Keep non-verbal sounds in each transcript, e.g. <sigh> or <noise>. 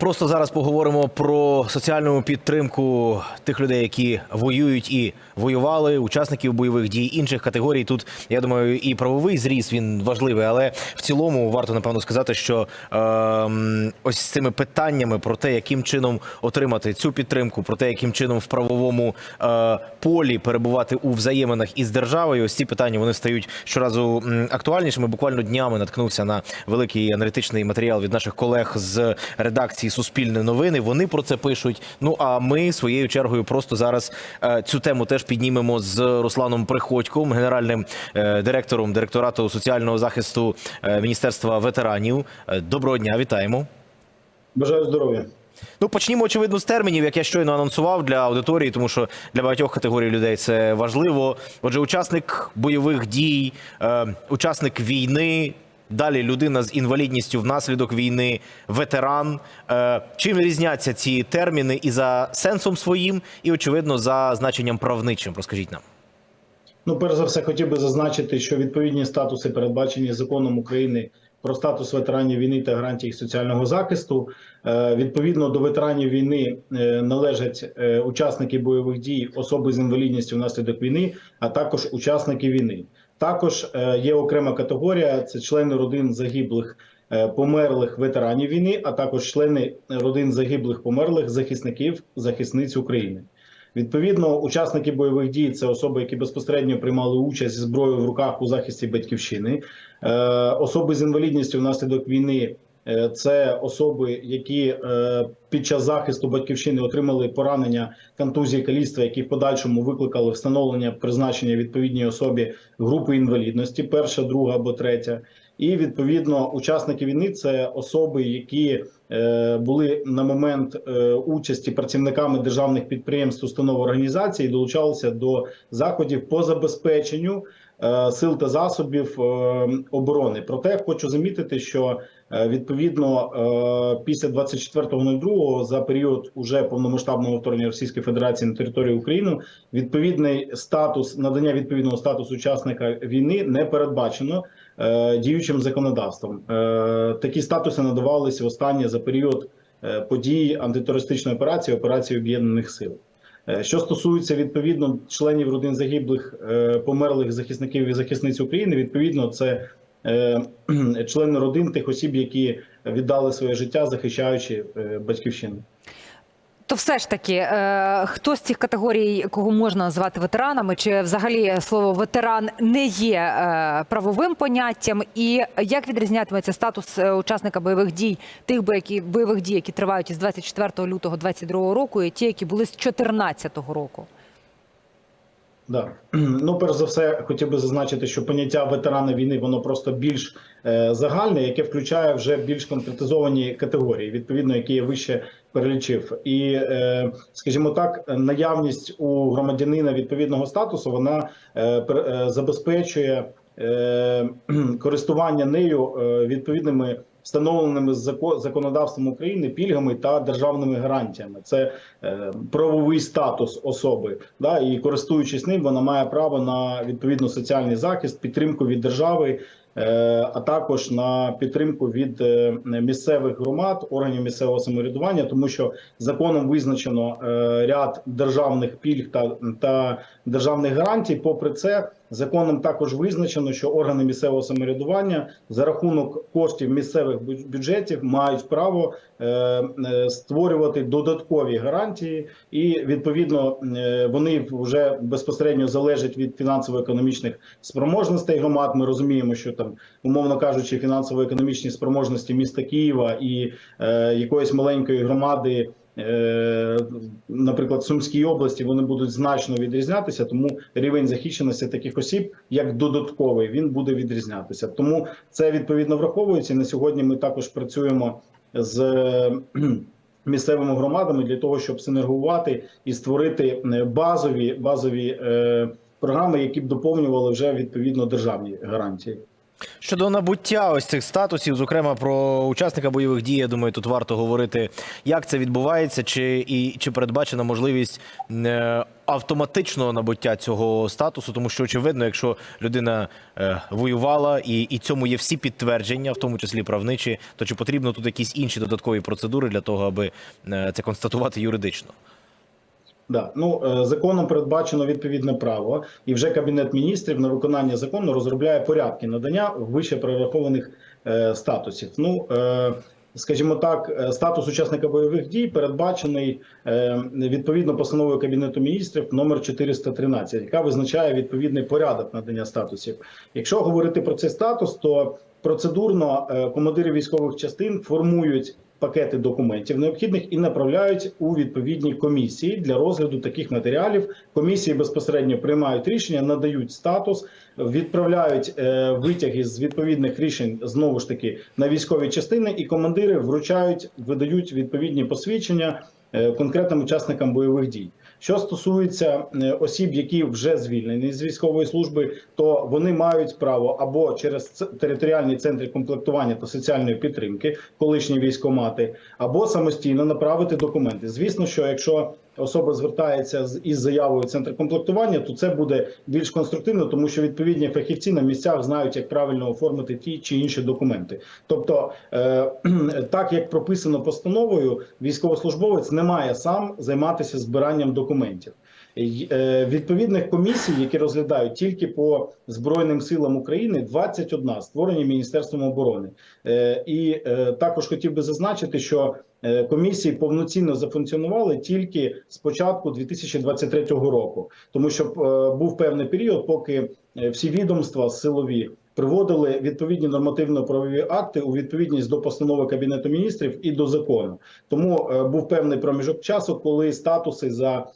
просто зараз поговоримо про соціальну підтримку тих людей, які воюють і воювали, учасників бойових дій інших категорій. Тут я думаю, і правовий зріз він важливий, але в цілому варто напевно сказати, що ем, ось з цими питаннями про те, яким чином отримати цю підтримку, про те, яким чином в правовому е, полі перебувати у взаєминах із державою. Ось ці питання вони стають щоразу актуальнішими. Буквально днями наткнувся на великий аналітичний матеріал від наших колег з редакції Суспільне новини. Вони про це пишуть. Ну а ми своєю чергою просто зараз е, цю тему теж піднімемо з Русланом Приходьком, генеральним е, директором директорату соціального захисту е, Міністерства ветеранів. Доброго дня, вітаємо. Бажаю здоров'я. Ну, почнімо, очевидно, з термінів, як я щойно анонсував для аудиторії, тому що для багатьох категорій людей це важливо. Отже, учасник бойових дій, учасник війни, далі людина з інвалідністю внаслідок війни, ветеран. Е, чим різняться ці терміни і за сенсом своїм, і очевидно за значенням правничим? Розкажіть нам. Ну, перш за все, хотів би зазначити, що відповідні статуси передбачені законом України про статус ветеранів війни та гарантії соціального захисту. Е, Відповідно до ветеранів війни е, належать учасники бойових дій, особи з інвалідністю внаслідок війни, а також учасники війни. Також е, є окрема категорія: це члени родин загиблих. е, Померлих ветеранів війни, а також члени родин загиблих померлих захисників захисниць України. Відповідно, учасники бойових дій це особи, які безпосередньо приймали участь зі зброєю в руках у захисті батьківщини. Е, особи з інвалідністю внаслідок війни це особи, які е, під час захисту батьківщини отримали поранення контузії каліцтва, які в подальшому викликали встановлення призначення відповідній особі групи інвалідності, перша, друга або третя. І відповідно учасники війни це особи, які е, були на момент е, участі працівниками державних підприємств, установ організацій, долучалися до заходів по забезпеченню е, сил та засобів е, оборони. Проте хочу замітити, що е, відповідно е, після 24.02 за період уже повномасштабного вторгнення Російської Федерації на територію України відповідний статус надання відповідного статусу учасника війни не передбачено е, діючим законодавством. Е, Такі статуси надавалися останнє за період е, подій антитерористичної операції, операції об'єднаних сил. Е, Що стосується відповідно членів родин загиблих е, померлих захисників і захисниць України, відповідно, це е, члени родин тих осіб, які віддали своє життя, захищаючи батьківщину. То все ж таки, е, хто з цих категорій, кого можна назвати ветеранами, чи взагалі слово ветеран не є е, правовим поняттям, і як відрізнятиметься статус е, учасника бойових дій, тих бойових дій, які тривають із 24 лютого 2022 року, і ті, які були з 2014 року? Да. <clears throat> Ну, перш за все, хотів би зазначити, що поняття ветерана війни воно просто більш е, загальне, яке включає вже більш конкретизовані категорії, відповідно, які я вище перелічив. І, е, скажімо так, наявність у громадянина відповідного статусу вона е, е, забезпечує <clears throat> користування нею відповідними встановленими зако- законодавством України пільгами та державними гарантіями. Це правовий статус особи, да, і користуючись ним, вона має право на відповідно соціальний захист, підтримку від держави. Е, А також на підтримку від е, місцевих громад, органів місцевого самоврядування, тому що законом визначено е, ряд державних пільг та, та державних гарантій. Попри це, законом також визначено, що органи місцевого самоврядування за рахунок коштів місцевих бю- бюджетів мають право е, е, створювати додаткові гарантії, і відповідно е, вони вже безпосередньо залежать від фінансово-економічних спроможностей громад. Ми розуміємо, що там, умовно кажучи, фінансово-економічні спроможності міста Києва і якоїсь маленької громади. Е, Наприклад, в Сумській області вони будуть значно відрізнятися, тому рівень захищеності таких осіб як додатковий він буде відрізнятися. Тому це відповідно враховується. На сьогодні ми також працюємо з місцевими громадами для того, щоб синергувати і створити е, базові базові е, програми, які б доповнювали вже відповідно державні гарантії. Щодо набуття ось цих статусів, зокрема про учасника бойових дій, я думаю, тут варто говорити, як це відбувається, чи і чи передбачена можливість е, автоматичного набуття цього статусу, тому що очевидно, якщо людина е, воювала і, і цьому є всі підтвердження, в тому числі правничі, то чи потрібно тут якісь інші додаткові процедури для того, аби е, це констатувати юридично? Да, ну е, законом передбачено відповідне право, і вже кабінет міністрів на виконання закону розробляє порядки надання вище перерахованих е, статусів. Ну е, скажімо так, статус учасника бойових дій передбачений відповідно постановою кабінету міністрів номер 413, яка визначає відповідний порядок надання статусів. Якщо говорити про цей статус, то процедурно командири військових частин формують пакети документів необхідних і направляють у відповідні комісії для розгляду таких матеріалів. Комісії безпосередньо приймають рішення, надають статус, відправляють е, витяги з відповідних рішень знову ж таки на військові частини, і командири вручають, видають відповідні посвідчення е, конкретним учасникам бойових дій. Що стосується е, осіб, які вже звільнені з військової служби, то вони мають право або через територіальні центри комплектування та соціальної підтримки, колишні військомати, або самостійно направити документи. Звісно, що якщо особа звертається з із заявою центр комплектування, то це буде більш конструктивно, тому що відповідні фахівці на місцях знають, як правильно оформити ті чи інші документи. Тобто, е, <clears throat> так як прописано постановою, військовослужбовець не має сам займатися збиранням документів. Е, Відповідних комісій, які розглядають тільки по Збройним силам України, 21 створені Міністерством оборони. Е, І е, також хотів би зазначити, що комісії повноцінно зафункціонували тільки з початку 2023 року, тому що був певний період, поки всі відомства силові приводили відповідні нормативно-правові акти у відповідність до постанови кабінету міністрів і до закону. Тому був певний проміжок часу, коли статуси за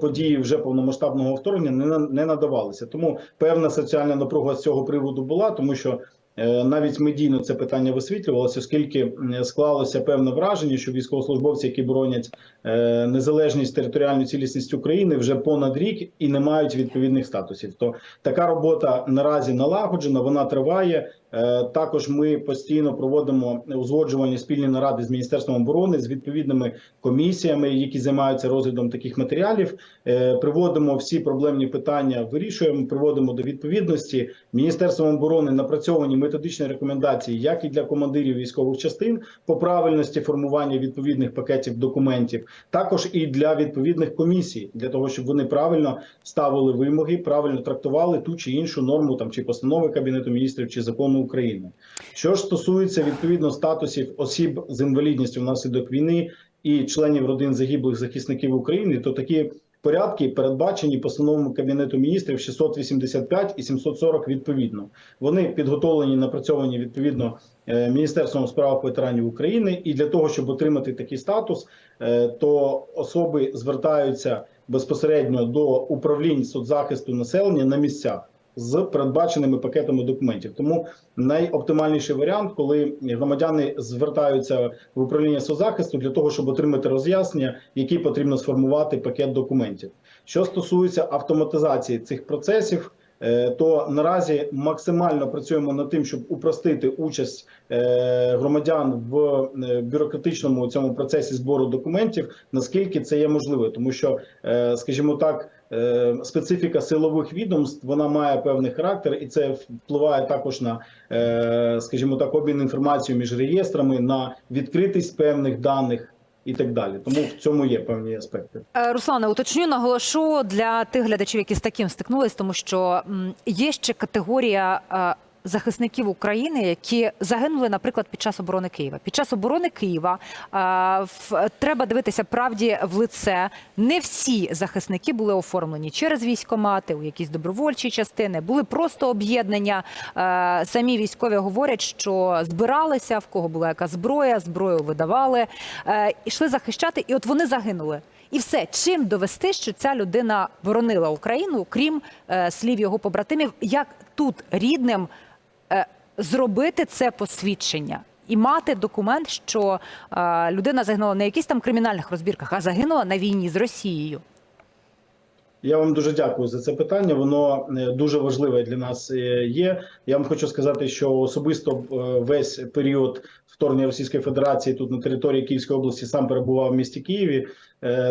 події вже повномасштабного вторгнення не, не надавалися. Тому певна соціальна напруга з цього приводу була, тому що. е, Навіть медійно це питання висвітлювалося, оскільки склалося певне враження, що військовослужбовці, які боронять е, незалежність територіальну цілісність України, вже понад рік і не мають відповідних статусів. То така робота наразі налагоджена, вона триває. Е, Також ми постійно проводимо узгоджувальні спільні наради з міністерством оборони з відповідними комісіями, які займаються розглядом таких матеріалів. Е, Приводимо всі проблемні питання, вирішуємо, приводимо до відповідності. Міністерством оборони напрацьовані методичні рекомендації, як і для командирів військових частин по правильності формування відповідних пакетів документів, також і для відповідних комісій, для того, щоб вони правильно ставили вимоги, правильно трактували ту чи іншу норму там чи постанови кабінету міністрів чи закону України. Що ж стосується відповідно статусів осіб з інвалідністю внаслідок війни і членів родин загиблих захисників України, то такі порядки передбачені постановами кабінету міністрів 685 і 740 відповідно. Вони підготовлені, напрацьовані відповідно е, Міністерством справ ветеранів України. І для того, щоб отримати такий статус, е, то особи звертаються безпосередньо до управлінь соцзахисту населення на місцях. З передбаченими пакетами документів, тому найоптимальніший варіант, коли громадяни звертаються в управління соцзахисту для того, щоб отримати роз'яснення, який потрібно сформувати пакет документів. Що стосується автоматизації цих процесів, е, то наразі максимально працюємо над тим, щоб упростити участь е, громадян в е, бюрократичному цьому процесі збору документів, наскільки це є можливо, тому що, скажімо так. Е, Специфіка силових відомств вона має певний характер, і це впливає також на, е, скажімо так, обмін інформацією між реєстрами, на відкритість певних даних і так далі. Тому в цьому є певні аспекти. Е, Руслане, уточню, наголошу для тих глядачів, які з таким стикнулись, тому що є ще категорія захисників України, які загинули, наприклад, під час оборони Києва. Під час оборони Києва е, в- треба дивитися правді в лице. Не всі захисники були оформлені через військомати, у якісь добровольчі частини, були просто об'єднання. Самі військові говорять, що збиралися, в кого була яка зброя, зброю видавали, е, йшли захищати, і от вони загинули. І все, чим довести, що ця людина боронила Україну, крім е, слів його побратимів, як тут рідним зробити це посвідчення і мати документ, що е, людина загинула не якісь там кримінальних розбірках, а загинула на війні з Росією. Я вам дуже дякую за це питання. Воно е, дуже важливе для нас е, є. Я вам хочу сказати, що особисто е, весь період вторгнення Російської Федерації тут на території Київської області сам перебував в місті Києві,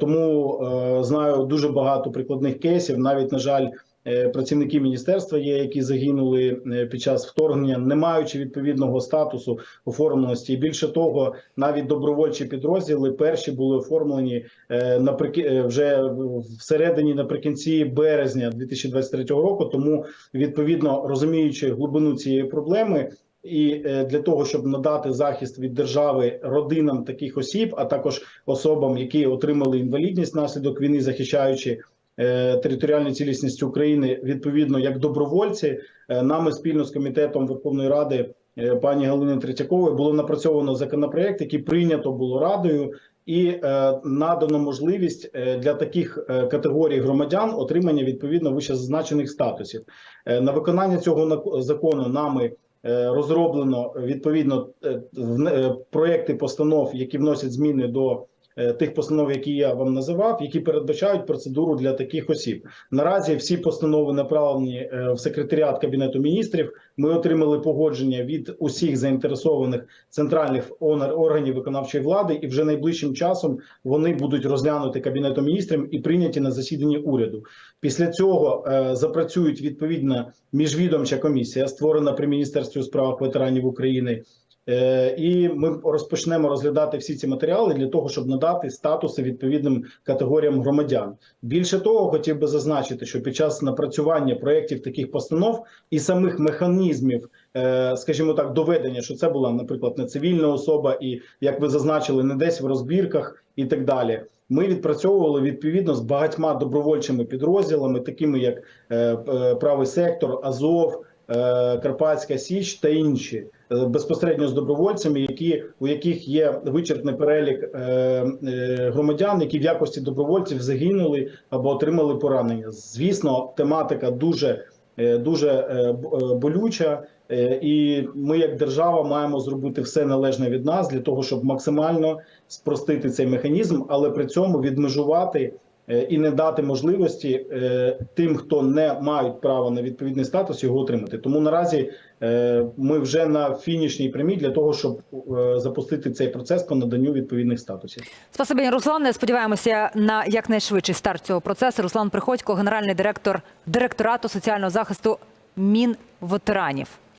тому знаю дуже багато прикладних кейсів. Навіть на жаль. Е, Працівники міністерства є, які загинули е, під час вторгнення, не маючи відповідного статусу оформленості. І більше того, навіть добровольчі підрозділи перші були оформлені е, е, вже всередині наприкінці березня 2023 року. Тому відповідно розуміючи глибину цієї проблеми. І для того, щоб надати захист від держави родинам таких осіб, а також особам, які отримали інвалідність внаслідок війни, захищаючи територіальну цілісність України, відповідно як добровольці, е, нами спільно з комітетом Верховної Ради е, пані Галини Третьякової було напрацьовано законопроект, який прийнято було радою. І е, надано можливість е, для таких е, категорій громадян отримання відповідно вищезазначених статусів е, на виконання цього закону. Нами е, розроблено відповідно е, е, проекти постанов, які вносять зміни до е, тих постанов, які я вам називав, які передбачають процедуру для таких осіб. Наразі всі постанови направлені е, в секретаріат кабінету міністрів. Ми отримали погодження від усіх заінтересованих центральних органів виконавчої влади, і вже найближчим часом вони будуть розглянуті кабінетом міністрів і прийняті на засіданні уряду. Після цього е, запрацюють відповідна міжвідомча комісія, створена при міністерстві у справах ветеранів України. Е, І ми розпочнемо розглядати всі ці матеріали для того, щоб надати статуси відповідним категоріям громадян. Більше того, хотів би зазначити, що під час напрацювання проєктів таких постанов і самих механізмів, е, скажімо так, доведення, що це була, наприклад, не цивільна особа, і як ви зазначили, не десь в розбірках і так далі. Ми відпрацьовували відповідно з багатьма добровольчими підрозділами, такими як е, правий сектор, Азов, Карпатська Січ та інші е, безпосередньо з добровольцями, які у яких є вичерпний перелік е, е, громадян, які в якості добровольців загинули або отримали поранення. Звісно, тематика дуже е, дуже е, е, болюча. Е, І ми, як держава, маємо зробити все належне від нас для того, щоб максимально спростити цей механізм, але при цьому відмежувати е, і не дати можливості е, тим, хто не мають права на відповідний статус, його отримати. Тому наразі е, ми вже на фінішній прямій для того, щоб е, запустити цей процес по наданню відповідних статусів. Спасибі, Руслане. Сподіваємося на якнайшвидший старт цього процесу. Руслан Приходько, генеральний директор директорату соціального захисту Мінветеранів.